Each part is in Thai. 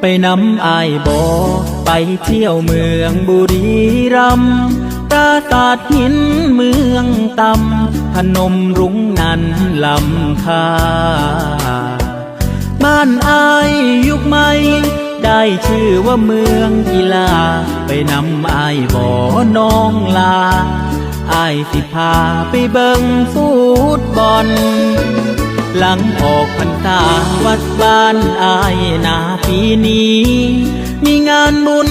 ไปนำอายบอไปเที่ยวเมืองบุรีรัมย์ปราสาทหินเมืองตำพนมรุ้งนันลำคา บ้านอายยุคใหม่ได้ชื่อว่าเมืองกีฬา ไปนำอายบ่อน้องลาอายสิพาไปเบิงฟุตบอล หลังออกพรรษาวัดบ้านอายนาปีนี้ มีงานบุญ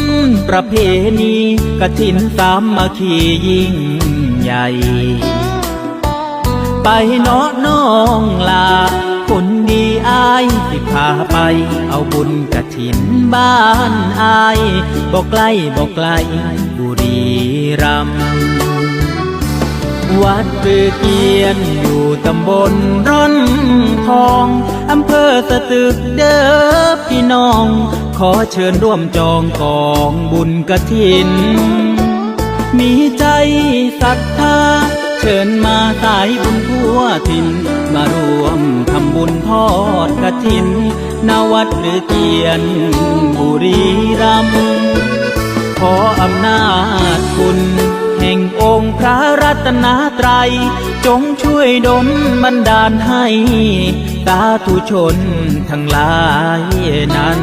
ประเพณีกฐินสามัคคียิ่งใหญ่ ไปเนาะน้องลาคนดีอายสิพาไป เอาบุญกะถินบ้านอายบอกไกลบอกไกลบุรีรัมย์ วัดปือเกียนอยู่ตำบลร่อนทองอำเภอสตึกเด้อพี่น้อง ขอเชิญร่วมจองกองบุญกระถิน มีใจศรัทธา เชิญมาสายบุญทั่วถิ่น มาร่วมทำบุญทอดกระถินนวัดหรือเกียนบุรีรัมย์ขออำนาจคุณ แห่งองค์พระรัตนตรัย จงช่วยดลบันดาลให้สาธุชนทั้งหลายนั้น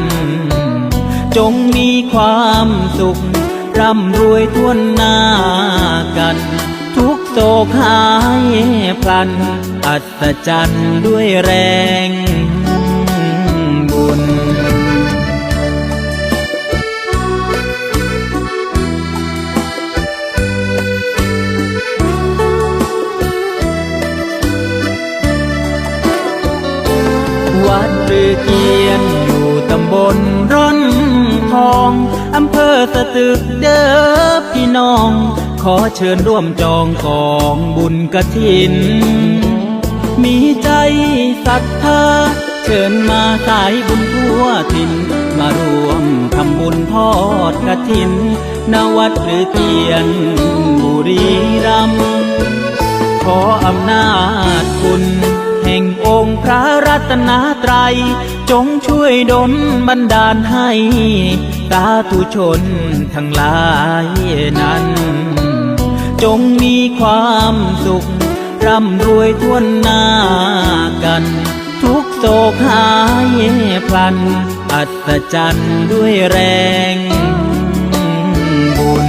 จงมีความสุข ร่ำรวยทั่วหน้ากัน ทุกโศกหายพลัน อัศจรรย์ด้วยแรง ลือเกียนอยู่ตำบลร่อนทองอำเภอสตึกเด้อพี่น้อง ขอเชิญร่วมจองกองบุญกระถิน มีใจศรัทธาเชิญมาสายบุญทั่วถิ่น มารวมทำบุญทอดกระถินนวัดหรือเกียนบุรีรัมขออำนาจคุณ องค์พระรัตนตรัย จงช่วยดลบันดาลให้ตาตุชนทั้งหลายนั้น จงมีความสุข ร่ำรวยทวนหน้ากัน ทุกโศกหายพลัน อัศจรรย์ด้วยแรงบุญ